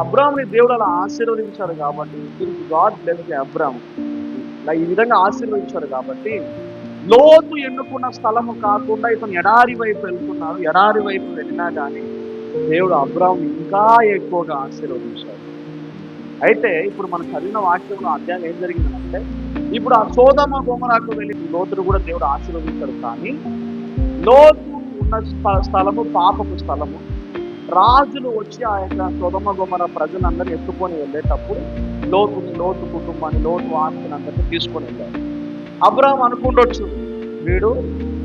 అబ్రామ్ని దేవుడు అలా ఆశీర్వదించాడు కాబట్టి గాడ్ బ్లెస్ అబ్రామ్ ఇలా ఈ విధంగా ఆశీర్వదించాడు కాబట్టి లోతు ఎన్నుకున్న స్థలము కాకుండా ఇతను ఎడారి వైపు వెళ్తున్నాడు. ఎడారి వైపు వెళ్ళినా కానీ దేవుడు అబ్రామ్ ఇంకా ఎక్కువగా ఆశీర్వదించాడు. అయితే ఇప్పుడు మనం చదివిన వాక్యంలో అధ్యాయం ఏం జరిగిందంటే ఇప్పుడు ఆ సోదమ గోమరాకు వెళ్ళి లోతును కూడా దేవుడు ఆశీర్వదించాడు కానీ లోతు ఉన్న స్థ- స్థలము పాపపు స్థలము రాజులు వచ్చి ఆ యొక్క సుధమ గుమర ప్రజలందరూ ఎత్తుకొని వెళ్ళేటప్పుడు లోతుని లోతు కుటుంబాన్ని లోతు ఆస్తిని అందరినీ తీసుకొని వెళ్ళారు. అబ్రాహం అనుకుండొచ్చు వీడు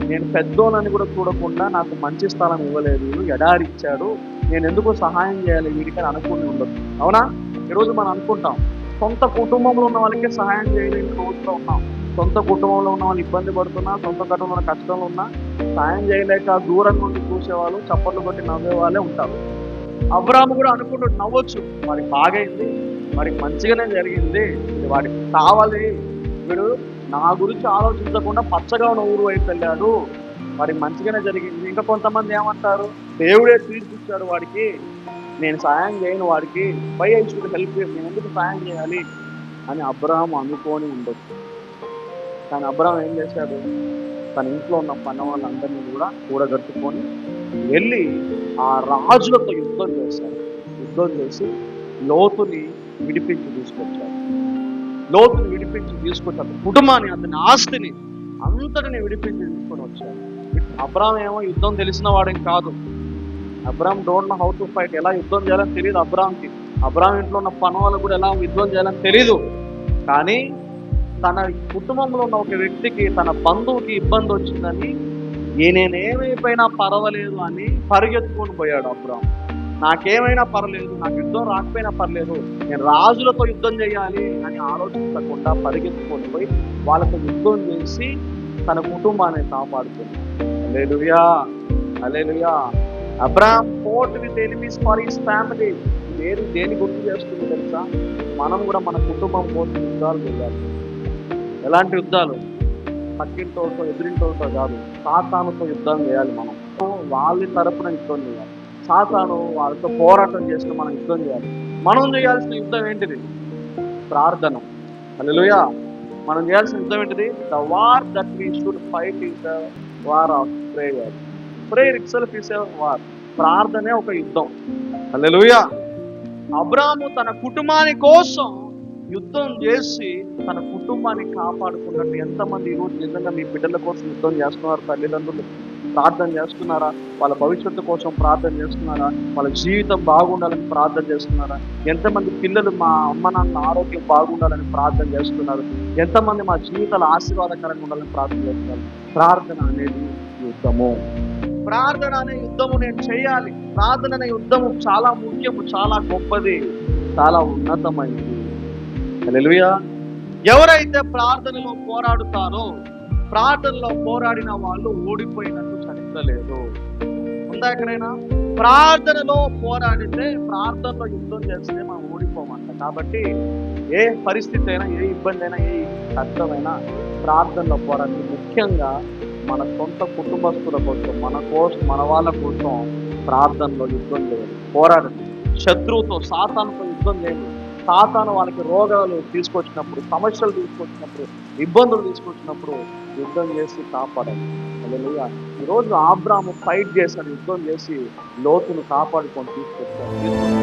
నేను పెద్దోనని కూడా చూడకుండా నాకు మంచి స్థలం ఇవ్వలేదు ఎడారి ఇచ్చాడు నేను ఎందుకు సహాయం చేయాలి వీడికి అని అనుకుని ఉండదు అవునా? ఈరోజు మనం అనుకుంటాం సొంత కుటుంబంలో ఉన్న వాళ్ళకే సహాయం చేయలేని రోజులో ఉన్నాం. సొంత కుటుంబంలో ఉన్న వాళ్ళు ఇబ్బంది పడుతున్నా సొంత కుటుంబంలో కష్టంలో ఉన్నా సాయం చేయలేక దూరం నుండి చూసేవాళ్ళు చప్పట్లు కొట్టి నవ్వే వాళ్ళే ఉంటారు. అబ్రాహ్మ కూడా అనుకుంటూ నవ్వచ్చు. వాడికి బాగైంది వాడికి మంచిగానే జరిగింది వాడికి కావాలి. వీడు నా గురించి ఆలోచించకుండా పచ్చగా ఉన్న ఊరు వైపు వెళ్ళాడు. వాడికి మంచిగానే జరిగింది. ఇంకా కొంతమంది ఏమంటారు దేవుడే తీర్చిచ్చాడు వాడికి. నేను సాయం చేయను వాడికి. పై ఐ షుడ్ హెల్ప్ నేను ఎందుకు సాయం చేయాలి అని అబ్రహం అనుకొని ఉండొచ్చు. కానీ అబ్రహం ఏం చేశాడు? తన ఇంట్లో ఉన్న పన్న వాళ్ళందరినీ కూడా కూడగట్టుకొని వెళ్ళి ఆ రాజులతో యుద్ధం చేశాడు యుద్ధం చేసి లోతుని విడిపించి తీసుకొచ్చారు. లోతుని విడిపించి తీసుకొచ్చాడు కుటుంబాన్ని అతని ఆస్తిని అంతటిని విడిపించి తీసుకొని వచ్చారు. అబ్రామ్ ఏమో యుద్ధం తెలిసిన వాడేం కాదు. Abram don't know how to fight ఎలా యుద్ధం చేయాలని తెలియదు అబ్రామ్కి అబ్రామ్ ఇంట్లో ఉన్న పని కూడా ఎలా యుద్ధం చేయాలని తెలియదు. కానీ తన కుటుంబంలో ఉన్న ఒక వ్యక్తికి తన బంధువుకి ఇబ్బంది వచ్చిందని నేనేమైపోయినా పర్వాలేదు అని పరిగెత్తుకొని పోయాడు అబ్రాహం. నాకేమైనా పర్లేదు నాకు యుద్ధం రాకపోయినా పర్లేదు నేను రాజులతో యుద్ధం చేయాలి అని ఆలోచించకుండా పరిగెత్తుకొని పోయి వాళ్ళతో యుద్ధం చేసి తన కుటుంబాన్ని కాపాడుతుంది hallelujah hallelujah Abram fought with enemies for his family. దేని దేని గుర్తు చేస్తుంది తెలుసా? మనం కూడా మన కుటుంబం కోసం యుద్ధాలు చేయాలి. ఎలాంటి యుద్ధాలు? పక్కింటోతో ఎదురింటోతో కాదు. సాతానుతో యుద్ధం చేయాలి మనం. వాళ్ళ తరపున యుద్ధం చేయాలి. సాతాను వాళ్ళతో పోరాటం చేసిన మనం యుద్ధం చేయాలి. మనం చేయాల్సిన యుద్ధం ఏంటిది? ప్రార్థన. హల్లెలూయా. మనం చేయాల్సిన యుద్ధం ఏంటిది? The war that we should fight is the war of prayer prayer itself is war ప్రార్థనే ఒక యుద్ధం. అల్లెలుయా అబ్రాము తన కుటుంబాని కోసం యుద్ధం చేసి తన కుటుంబాన్ని కాపాడుకున్నట్టు ఎంతమంది ఈరోజు నిజంగా మీ బిడ్డల కోసం యుద్ధం చేస్తున్నారు? తల్లిదండ్రులు ప్రార్థన చేస్తున్నారా? వాళ్ళ భవిష్యత్తు కోసం ప్రార్థన చేస్తున్నారా? వాళ్ళ జీవితం బాగుండాలని ప్రార్థన చేస్తున్నారా? ఎంతమంది పిల్లలు మా అమ్మ నాన్న ఆరోగ్యం బాగుండాలని ప్రార్థన చేస్తున్నారు? ఎంతమంది మా జీవితాలు ఆశీర్వాదకరంగా ఉండాలని ప్రార్థన చేస్తున్నారు? ప్రార్థన అనేది యుద్ధము. ప్రార్థన అనే యుద్ధము నేను చేయాలి. ప్రార్థన అనే యుద్ధము చాలా ముఖ్యము చాలా గొప్పది చాలా ఉన్నతమైనది. ఎవరైతే ప్రార్థనలో పోరాడుతారో ప్రార్థనలో పోరాడిన వాళ్ళు ఓడిపోయినట్టు చరిత్ర లేదు ఉందా ఎక్కడైనా? ప్రార్థనలో పోరాడితే ప్రార్థనలో యుద్ధం చేస్తే మనం ఓడిపోమంట. కాబట్టి ఏ పరిస్థితి అయినా ఏ ఇబ్బంది అయినా ఏ కష్టమైనా ప్రార్థనలో పోరాడి ముఖ్యంగా మన సొంత కుటుంబస్తుల కోసం మన కోసం మన వాళ్ళ కోసం ప్రార్థనలో యుద్ధం చేయాలి పోరాడండి. శత్రువుతో సాతానుతో యుద్ధం చేయండి సాతాను వాళ్ళకి రోగాలు తీసుకొచ్చినప్పుడు సమస్యలు తీసుకొచ్చినప్పుడు ఇబ్బందులు తీసుకొచ్చినప్పుడు యుద్ధం చేసి కాపాడాలి ఈరోజు ఆబ్రాము ఫైట్ చేశాడు యుద్ధం చేసి లోతును కాపాడుకొని తీసుకొచ్చాడు.